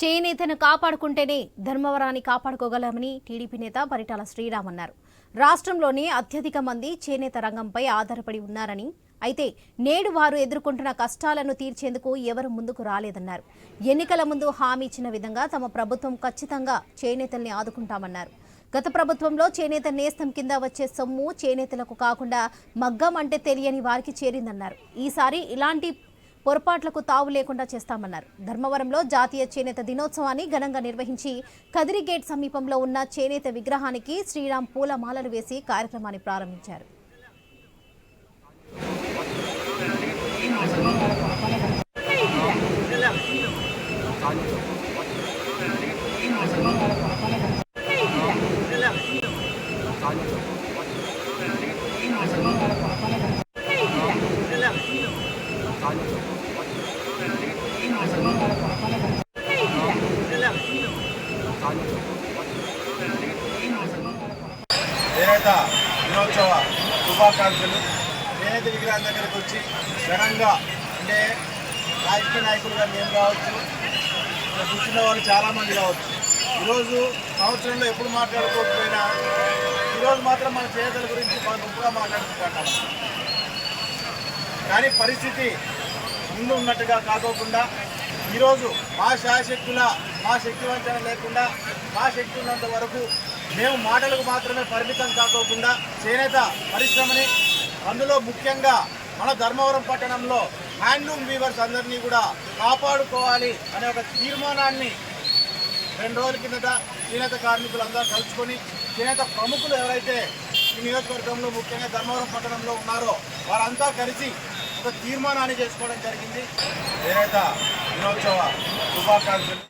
చేనేతను కాపాడుకుంటేనే ధర్మవరాన్ని కాపాడుకోగలమని టీడీపీ నేత పరిటాల శ్రీరామ్ అన్నారు. రాష్ట్రంలోనే అత్యధిక మంది చేనేత రంగంపై ఆధారపడి ఉన్నారని అయితే నేడు వారు ఎదుర్కొంటున్న కష్టాలను తీర్చేందుకు ఎవరు ముందుకు రాలేదన్నారు. ఎన్నికల ముందు హామీ ఇచ్చిన విధంగా తమ ప్రభుత్వం ఖచ్చితంగా చేనేతల్ని ఆదుకుంటామన్నారు. గత ప్రభుత్వంలో చేనేత నేస్తం కింద వచ్చే సొమ్ము చేనేతలకు కాకుండా మగ్గం అంటే తెలియని వారికి చేరిందన్నారు. ఈసారి ఇలాంటి పొరపాట్లకు తావు లేకుండా చేస్తామన్నారు. ధర్మవరంలో జాతీయ చేనేత దినోత్సవాన్ని ఘనంగా నిర్వహించి కదిరిగేట్ సమీపంలో ఉన్న చేనేత విగ్రహానికి శ్రీరామ్ పూల మాలలు వేసి కార్యక్రమాన్ని ప్రారంభించారు. చేనేత దినోత్సవ శుభాకాంక్షలు చేనేత విగ్రహం దగ్గరకు వచ్చి ఘనంగా అంటే రాజకీయ నాయకులుగా మేము కావచ్చు కూర్చున్న వాళ్ళు చాలామంది కావచ్చు. ఈరోజు సంవత్సరంలో ఎప్పుడు మాట్లాడుకోకపోయినా ఈరోజు మాత్రం మన చేనేతల గురించి మన గొప్పగా మాట్లాడుకుంటాం. కానీ పరిస్థితి ముందు ఉన్నట్టుగా కాకోకుండా ఈరోజు మా శాశక్తుల మా శక్తి వంచన లేకుండా మా శక్తి ఉన్నంత వరకు మేము మాటలకు మాత్రమే పరిమితం కాకోకుండా చేనేత పరిశ్రమని అందులో ముఖ్యంగా మన ధర్మవరం పట్టణంలో హ్యాండ్లూమ్ వీవర్స్ అందరినీ కూడా కాపాడుకోవాలి అనే ఒక తీర్మానాన్ని రెండు రోజుల కిందట చేనేత కార్మికులందరూ కలుసుకొని చేనేత ప్రముఖులు ఎవరైతే ఈ నియోజకవర్గంలో ముఖ్యంగా ధర్మవరం పట్టణంలో ఉన్నారో వారంతా కలిసి ఒక తీర్మానాన్ని చేసుకోవడం జరిగింది. ఏదైతే దినోత్సవ శుభాకాంక్షలు